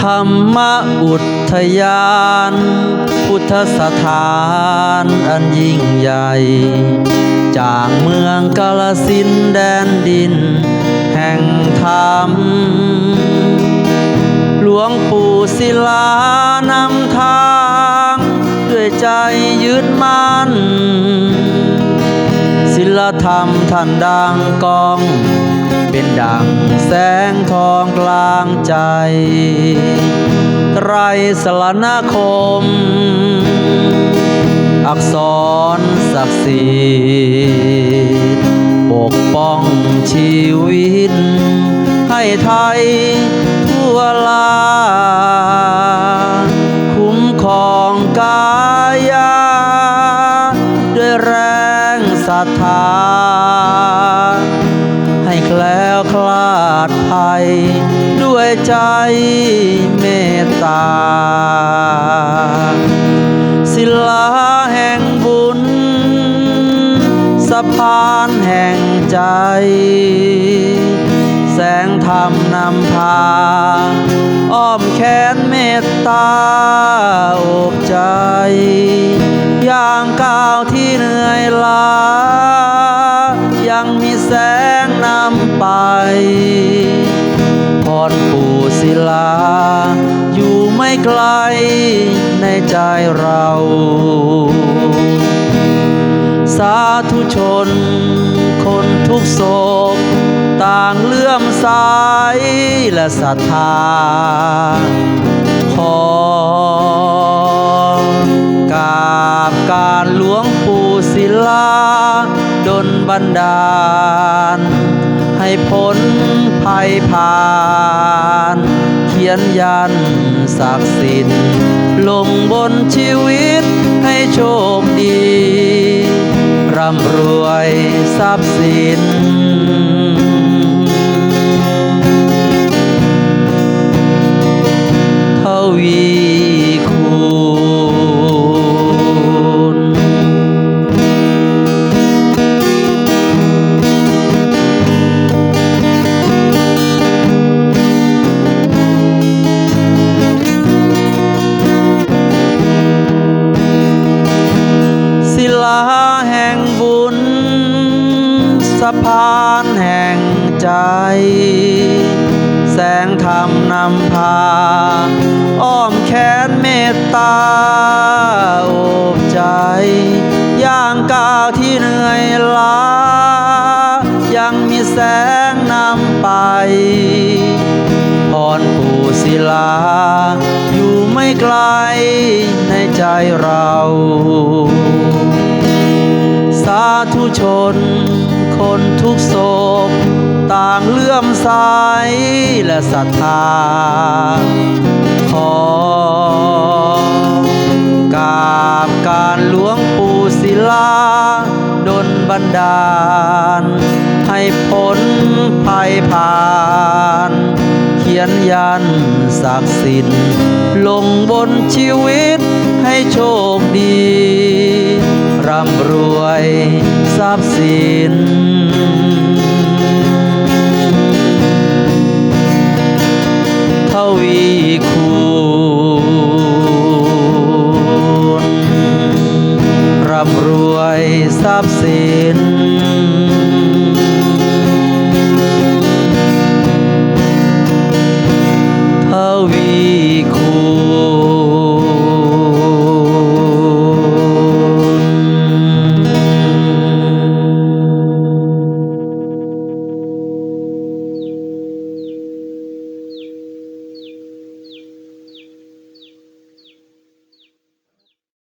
ธรรมอุทยาน พุทธสถานอันยิ่งใหญ่ จากเมืองกาลสินแดนดิน แห่งธรรม หลวงปู่ศิลานำทาง ด้วยใจยึดมั่นศิลธรรมท่านดังกอง เป็นดังแสงทองกลางใจ ไตรสรณคม อักษรศักดิ์สิทธิ์ปกป้องชีวิต ให้ไทยทั่วลา คุ้มครองกายา ด้วยแรงศรัทธา ให้แคล้วคลาดภัย ด้วยใจเมตตา ศิลาแห่งบุญ สะพานแห่งใจ แสงธรรมนำพา อ้อมแขนเมตตา พรปู่ศิลา อยู่ไม่ไกลในใจเรา สาธุชน คนทุกโศก ต่างเลื่อมใสและศรัทธา ขอกาบการหลวงปู่ศิลาดลบันดาล ให้พ้นภัยผ่าน เขียนยันศักดิ์สิทธิ์ลงบนชีวิตให้โชคดี ร่ำรวยทรัพย์สิน พานแห่งใจ แสงธรรมนำพา อ้อมแขนเมตตาโอบใจ ย่างก้าวที่เหนื่อยล้า ยังมีแสงนำไปพรปูศิลา อยู่ไม่ไกลในใจเรา สาธุชน คนทุกโศก ต่างเลื่อมใสและศรัทธา ขอกราบการหลวงปู่ศิลาดลบันดาล ให้พ้นภัยผ่านเขียนยันศักดิ์สิทธิ์ลงบนชีวิตให้โชคดี ร่ำรวยทรัพย์สิน วีคูณร่ำรวยทรัพย์สิน